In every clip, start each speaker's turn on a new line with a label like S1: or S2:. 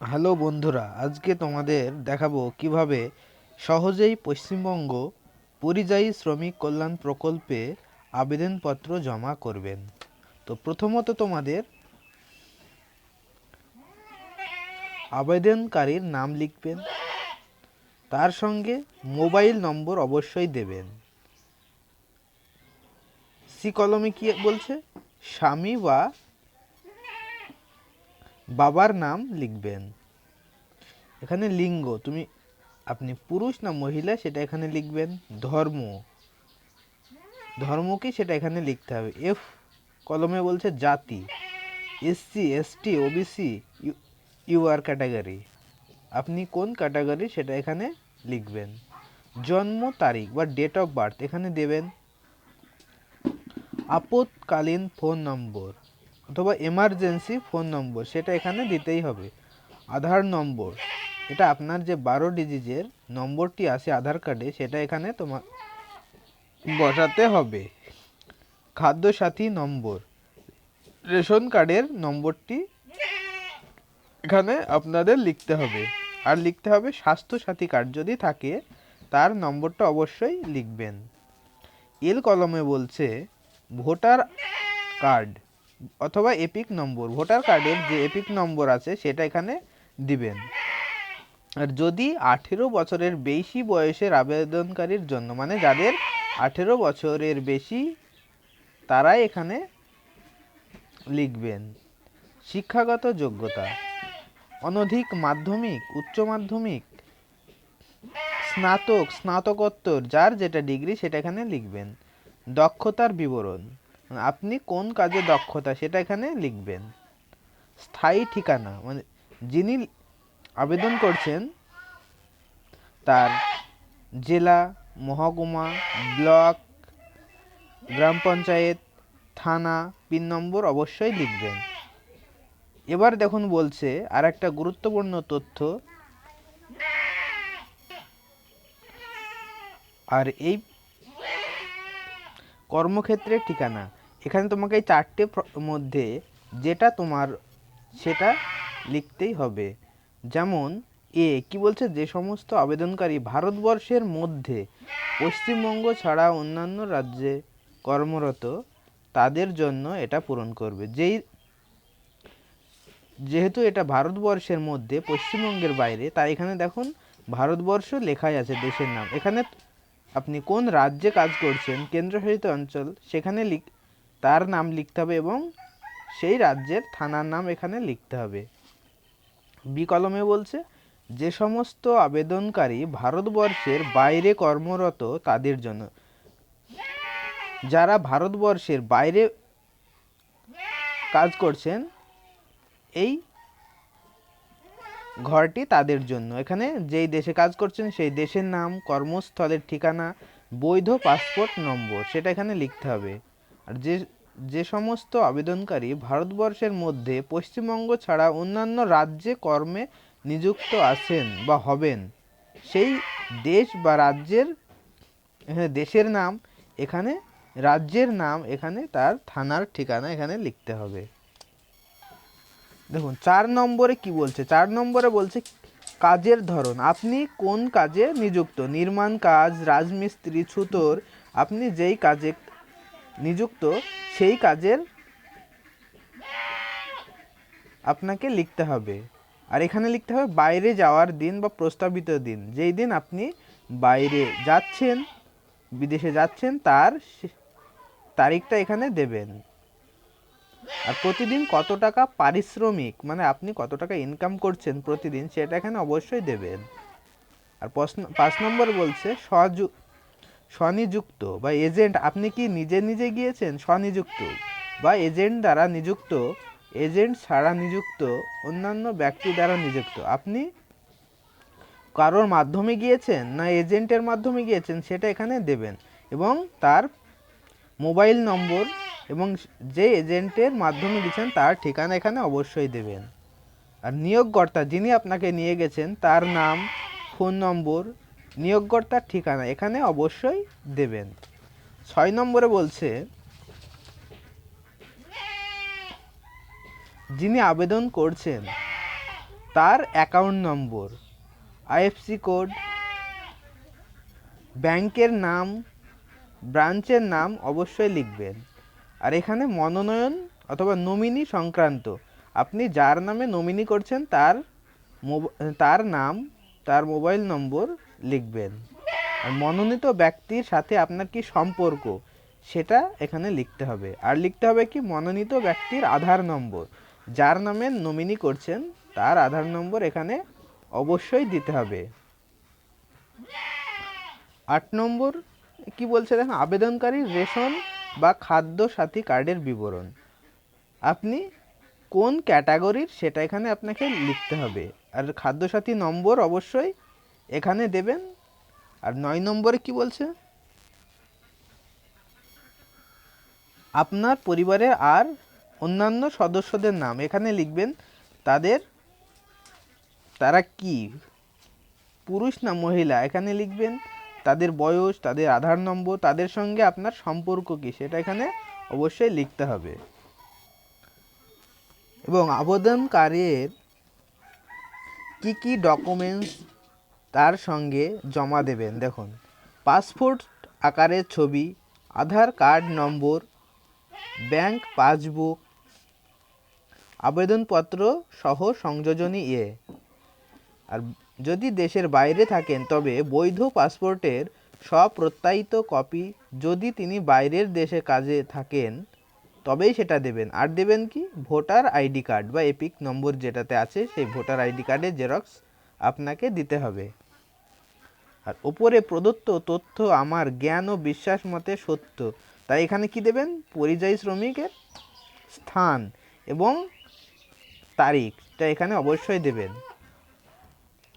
S1: Hello বন্ধুরা, আজকে তোমাদের দেখাবো কীভাবে সহজেই পশ্চিমবঙ্গ পরিযায়ী শ্রমিক কল্যাণ প্রকল্পে আবেদনপত্র জমা করবেন। তো প্রথমত তোমাদের আবেদনকারীর নাম লিখবেন, তার সঙ্গে মোবাইল নম্বর অবশ্যই দেবেন। সি কলমে কি বলছে? স্বামী বা বাবার নাম লিখবেন। এখানে লিঙ্গ, তুমি, আপনি পুরুষ না মহিলা, সেটা এখানে লিখবেন। ধর্ম। ধর্ম কি, সেটা এখানে লিখতে হবে। এফ কলমে বলছে জাতি। SC ST OBC UR category আপনি কোন ক্যাটাগরি সেটা এখানে লিখবেন। জন্ম তারিখ বা ডেট অফ বার্থ এখানে দেবেন। আপৎকালীন ফোন নম্বর অথবা এমার্জেন্সি ফোন নম্বর সেটা এখানে দিতেই হবে। আধার নম্বর, এটা আপনার যে বারো ডিজিটের নম্বরটি আছে আধার কার্ডে সেটা এখানে তোমার বসাতে হবে। খাদ্যসাথী নম্বর, রেশন কার্ডের নম্বরটি এখানে আপনাদের লিখতে হবে। আর লিখতে হবে স্বাস্থ্যসাথী কার্ড যদি থাকে, তার নম্বরটা অবশ্যই লিখবেন। এল কলমে বলছে, ভোটার কার্ড অথবা এপিক নম্বর ভোটার কার্ডের যে এপিক নম্বর আছে, সেটা এখানে দিবেন। আর যদি আঠেরো বছরের বেশি বয়সের আবেদনকারীর জন্য মানে যাদের আঠেরো বছরের বেশি, তারাই এখানে লিখবেন, শিক্ষাগত যোগ্যতা, অনধিক মাধ্যমিক, উচ্চ মাধ্যমিক, স্নাতক, স্নাতকোত্তর, যার যেটা ডিগ্রি সেটা এখানে লিখবেন। দক্ষতার বিবরণ আপনি কোন কাজে দক্ষতা সেটা এখানে লিখবেন। স্থায়ী ঠিকানা মানে যিনি আবেদন করছেন, তার জেলা, মহকুমা, ব্লক, গ্রাম পঞ্চায়েত, থানা, পিন নম্বর অবশ্যই লিখবেন। এবার দেখুন বলছে আর একটা গুরুত্বপূর্ণ তথ্য। আর এই কর্মক্ষেত্রের ঠিকানা এখানে তোমাকে এই চারটে মধ্যে যেটা তোমার, সেটা লিখতেই হবে। যেমন, এ, কি বলছে? যে সমস্ত আবেদনকারী ভারতবর্ষের মধ্যে পশ্চিমবঙ্গ ছাড়া অন্যান্য রাজ্যে কর্মরত, তাদের জন্য এটা পূরণ করবে। যেই, যেহেতু এটা ভারতবর্ষের মধ্যে, পশ্চিমবঙ্গের বাইরে তাই এখানে দেখুন, ভারতবর্ষ লেখাই আছে দেশের নাম। এখানে আপনি কোন রাজ্যে কাজ করছেন, কেন্দ্রশাসিত অঞ্চল, সেখানে লিখ তার নাম লিখতে হবে এবং সেই রাজ্যের থানার নাম এখানে লিখতে হবে। বি কলমে বলছে, যে সমস্ত আবেদনকারী ভারতবর্ষের বাইরে কর্মরত তাদের জন্য যারা ভারতবর্ষের বাইরে কাজ করছেন, এই ঘরটি তাদের জন্য। এখানে যেই দেশে কাজ করছেন, সেই দেশের নাম, কর্মস্থলের ঠিকানা, বৈধ পাসপোর্ট নম্বর, সেটা এখানে লিখতে হবে। আর যে যে সমস্ত আবেদনকারী ভারতবর্ষের মধ্যে পশ্চিমবঙ্গ ছাড়া অন্যান্য রাজ্যে কর্মে নিযুক্ত আছেন বা হবেন, সেই দেশ বা রাজ্যের দেশের নাম, এখানে রাজ্যের নাম, এখানে তার থানার ঠিকানা এখানে লিখতে হবে। দেখুন, চার নম্বরে কি বলছে? চার নম্বরে বলছে, কাজের ধরন, আপনি কোন কাজে নিযুক্ত? নির্মাণ কাজ, রাজমিস্ত্রি, ছুতোর, আপনি যেই কাজে নিযুক্ত সেই কাজের আপনাকে লিখতে হবে। আর এখানে লিখতে হবে, বাইরে যাওয়ার দিন বা প্রস্তাবিত দিন। যেই দিন আপনি বাইরে যাচ্ছেন, বিদেশে যাচ্ছেন, তার তারিখটা এখানে দেবেন। আর প্রতিদিন কত টাকা পারিশ্রমিক মানে আপনি কত টাকা ইনকাম করছেন প্রতিদিন, সেটা এখানে অবশ্যই দেবেন। আর পাঁচ নম্বর বলছে, সযু স্বনিযুক্ত বা এজেন্ট, আপনি কি নিজে নিজে গিয়েছেন স্বনিযুক্ত বা এজেন্ট দ্বারা নিযুক্ত, এজেন্ট ছাড়া নিযুক্ত, অন্যান্য ব্যক্তি দ্বারা নিযুক্ত? আপনি কারোর মাধ্যমে গিয়েছেন না এজেন্টের মাধ্যমে গিয়েছেন সেটা এখানে দেবেন এবং তার মোবাইল নম্বর এবং যে এজেন্টের মাধ্যমে দিচ্ছেন তার ঠিকানা এখানে অবশ্যই দেবেন। আর নিয়োগকর্তা যিনি আপনাকে নিয়ে গেছেন তার নাম, ফোন নম্বর নিয়োগকর্তার ঠিকানা এখানে অবশ্যই দেবেন। ছয় নম্বরে বলছে, যিনি আবেদন করছেন, তার অ্যাকাউন্ট নম্বর, আইএফসি কোড, ব্যাংকের নাম, ব্রাঞ্চের নাম অবশ্যই লিখবেন। আর এখানে মনোনয়ন অথবা নমিনি সংক্রান্ত, আপনি যার নামে নমিনি করছেন, তার তার নাম তার মোবাইল নম্বর লিখবেন। আর মনোনীত ব্যক্তির সাথে আপনার কি সম্পর্ক, সেটা এখানে লিখতে হবে। আর লিখতে হবে কি, মনোনীত ব্যক্তির আধার নম্বর। যার নামে নমিনি করছেন, তার আধার নম্বর এখানে অবশ্যই দিতে হবে। আট নম্বর, কি বলছে দেখেন, আবেদনকারীর রেশন বা খাদ্য সাথী কার্ডের বিবরণ। আপনি কোন ক্যাটাগরির সেটা এখানে আপনাকে লিখতে হবে। আর খাদ্যসাথী নম্বর অবশ্যই এখানে দেবেন। আর নয় নম্বরে কি বলছে? আপনার পরিবারের আর অন্যান্য সদস্যদের নাম। এখানে লিখবেন তাদের তারা কি? পুরুষ না মহিলা? এখানে লিখবেন তাদের বয়স, তাদের আধার নম্বর, তাদের সঙ্গে আপনার সম্পর্ক কি? সেটা এখানে অবশ্যই লিখতে হবে। এবং আবেদনকারীর কি কি ডকুমেন্টস তার সঙ্গে জমা দেবেন? দেখুন পাসপোর্ট আকারের ছবি, Aadhaar card number bank passbook আবেদনপত্র সহ সংযোজনী এ। আর যদি দেশের বাইরে থাকেন, তবে বৈধ পাসপোর্টের স্বপ্রত্যায়িত কপি যদি তিনি বাইরের দেশে কাজে থাকেন তবেই সেটা দেবেন। আর দেবেন কি? ভোটার আইডি কার্ড বা এপিক নম্বর যেটাতে আছে, সেই ভোটার আইডি কার্ডের জেরক্স আপনাকে দিতে হবে। আর ওপরে প্রদত্ত তথ্য আমার জ্ঞান ও বিশ্বাস মতে সত্য। তাই এখানে কি দেবেন? পরিযায়ী শ্রমিকের স্থান এবং তারিখটা এখানে অবশ্যই দেবেন।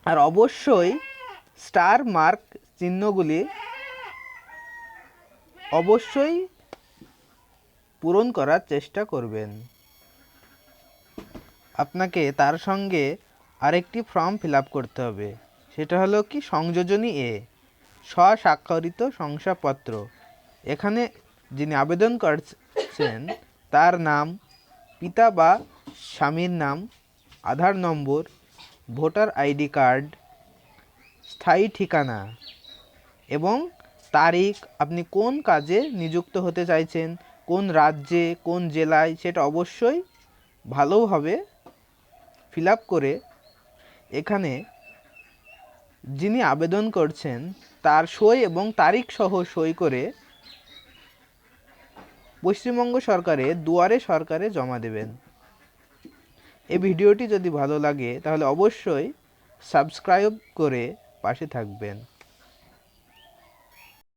S1: আর অবশ্যই স্টার মার্ক চিহ্নগুলি অবশ্যই পূরণ করার চেষ্টা করবেন। আপনাকে তার সঙ্গে আরেকটি ফর্ম ফিল করতে হবে। সেটা হলো কি? সংযোজনী এ স্বস্বাক্ষরিত শংসাপত্র। এখানে যিনি আবেদন করছেন, তার নাম, পিতা বা স্বামীর নাম, Aadhaar number, voter ID card, স্থায়ী ঠিকানা এবং তারিখ। আপনি কোন কাজে নিযুক্ত হতে চাইছেন? কোন রাজ্যে, কোন জেলায়, সেটা অবশ্যই ভালোভাবে ফিল আপ করে এখানে যিনি আবেদন করছেন, তার সই এবং তারিখ সহ সই করে পশ্চিমবঙ্গ সরকারে, দুয়ারে সরকারে জমা দেবেন। এই ভিডিওটি যদি ভালো লাগে, তাহলে অবশ্যই সাবস্ক্রাইব করে পাশে থাকবেন।